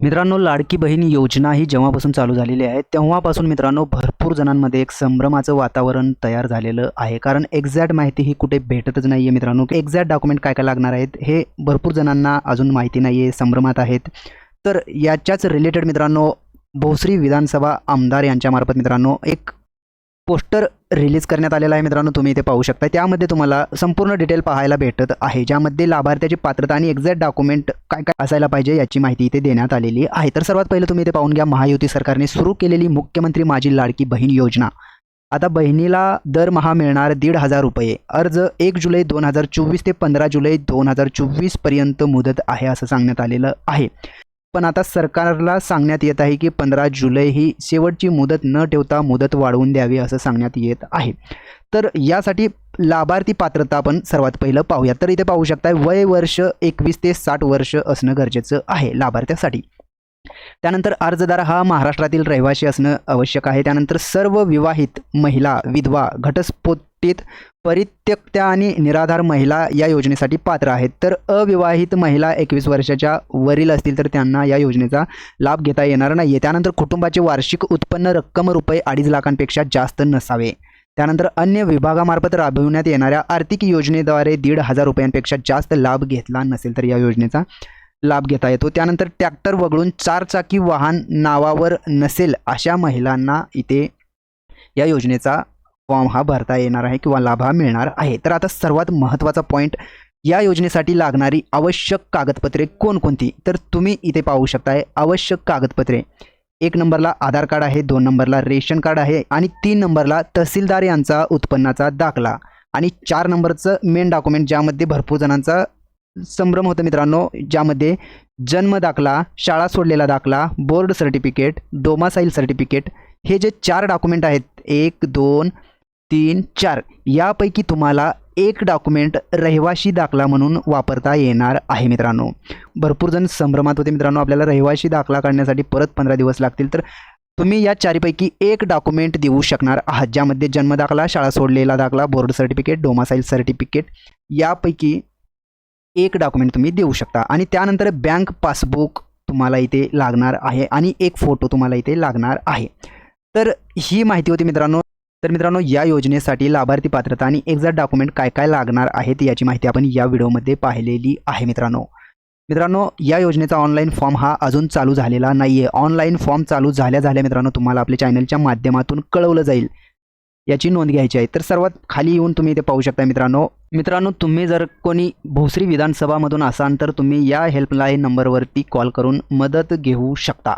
मित्रांनो लाडकी बहीण योजना ही जेव्हापासून चालू झालेली आहे तेव्हापासून मित्रांनो भरपूर जणांमध्ये एक संभ्रमाचं वातावरण तयार झालेलं आहे. कारण एक्झॅक्ट माहिती ही कुठे भेटतच नाही आहे मित्रांनो. एक्झॅक्ट डॉक्युमेंट काय काय लागणार आहेत हे भरपूर जणांना अजून माहिती नाही आहे संभ्रमात आहेत. तर याच्याच रिलेटेड मित्रांनो भोसरी विधानसभा आमदार यांच्यामार्फत मित्रांनो एक पोस्टर रिलीज करण्यात आलेला आहे मित्रांनो तुम्ही इथे पाहू शकता. त्यामध्ये तुम्हाला संपूर्ण डिटेल पाहायला भेटत आहे ज्यामध्ये लाभार्थ्याची पात्रता आणि एक्झॅक्ट डॉक्युमेंट काय काय असायला पाहिजे याची माहिती इथे देण्यात आलेली आहे. तर सर्वात पहिलं तुम्ही इथे पाहून घ्या महायुती सरकारने सुरू केलेली मुख्यमंत्री माझी लाडकी बहीण योजना. आता बहिणीला दरमहा मिळणार दीड हजार रुपये. अर्ज एक जुलै दोन हजार चोवीस ते पंधरा जुलै दोन हजार चोवीसपर्यंत मुदत आहे असं सांगण्यात आलेलं आहे. पण आता सरकारला सांगण्यात येत आहे की पंधरा जुलै ही शेवटची मुदत न ठेवता मुदत वाढवून द्यावी असं सांगण्यात येत आहे. तर यासाठी लाभार्थी पात्रता आपण सर्वात पहिलं पाहूया तर इथे पाहू शकता वय वर्ष एकवीस ते साठ वर्ष असणं गरजेचं आहे लाभार्थ्यासाठी. त्यानंतर अर्जदार हा महाराष्ट्रातील रहिवासी असणं आवश्यक आहे. त्यानंतर सर्व विवाहित महिला विधवा बाबतीत परित्यक्त्या आणि निराधार महिला या योजनेसाठी पात्र आहेत. तर अविवाहित महिला एकवीस वर्षाच्या वरील असतील तर त्यांना या योजनेचा लाभ घेता येणार नाही आहे त्यानंतर कुटुंबाचे वार्षिक उत्पन्न रक्कम रुपये अडीच लाखांपेक्षा जास्त नसावे. त्यानंतर अन्य विभागामार्फत राबविण्यात येणाऱ्या आर्थिक योजनेद्वारे दीड हजार रुपयांपेक्षा जास्त लाभ घेतला नसेल तर या योजनेचा लाभ घेता येतो. त्यानंतर ट्रॅक्टर वगळून चारचाकी वाहन नावावर नसेल अशा महिलांना इथे या योजनेचा फॉर्म हा भरता येणार आहे किंवा लाभ हा मिळणार आहे. तर आता सर्वात महत्त्वाचा पॉईंट या योजनेसाठी लागणारी आवश्यक कागदपत्रे कोणकोणती? तर तुम्ही इथे पाहू शकताय आवश्यक कागदपत्रे. एक नंबरला आधार कार्ड आहे दोन नंबरला रेशन कार्ड आहे आणि तीन नंबरला तहसीलदार यांचा उत्पन्नाचा दाखला आणि चार नंबरचं मेन डॉक्युमेंट ज्यामध्ये भरपूर जणांचा संभ्रम होतं मित्रांनो ज्यामध्ये जन्म दाखला शाळा सोडलेला दाखला बोर्ड सर्टिफिकेट डोमासाईल सर्टिफिकेट हे जे चार डॉक्युमेंट आहेत एक दोन तीन चार यापैकी तुम्हाला एक डॉक्युमेंट रहिवाशी दाखला म्हणून वापरता येणार आहे मित्रांनो. भरपूर जण संभ्रमात होते मित्रांनो आपल्याला रहिवाशी दाखला काढण्यासाठी परत पंधरा दिवस लागतील. तर तुम्ही या चारीपैकी एक डॉक्युमेंट देऊ शकणार आहात ज्यामध्ये जन्मदाखला शाळा सोडलेला दाखला बोर्ड सर्टिफिकेट डोमासाईल सर्टिफिकेट यापैकी एक डॉक्युमेंट तुम्ही देऊ शकता. आणि त्यानंतर बँक पासबुक तुम्हाला इथे लागणार आहे आणि एक फोटो तुम्हाला इथे लागणार आहे. तर ही माहिती होती मित्रांनो. तर मित्रांनो या योजनेसाठी लाभार्थी पात्रता आणि एक्झॅक्ट डॉक्युमेंट काय काय लागणार आहेत याची माहिती आपण या व्हिडिओमध्ये पाहिलेली आहे मित्रांनो. मित्रांनो या योजनेचा ऑनलाईन फॉर्म हा अजून चालू झालेला नाही आहे ऑनलाईन फॉर्म चालू झाल्या झाल्या मित्रांनो तुम्हाला आपल्या चॅनलच्या माध्यमातून कळवलं जाईल. याची नोंद घ्यायची आहे. तर सर्वात खाली येऊन तुम्ही इथे पाहू शकता मित्रांनो. मित्रांनो तुम्ही जर कोणी भोसरी विधानसभामधून असाल तर तुम्ही या हेल्पलाईन नंबरवरती कॉल करून मदत घेऊ शकता.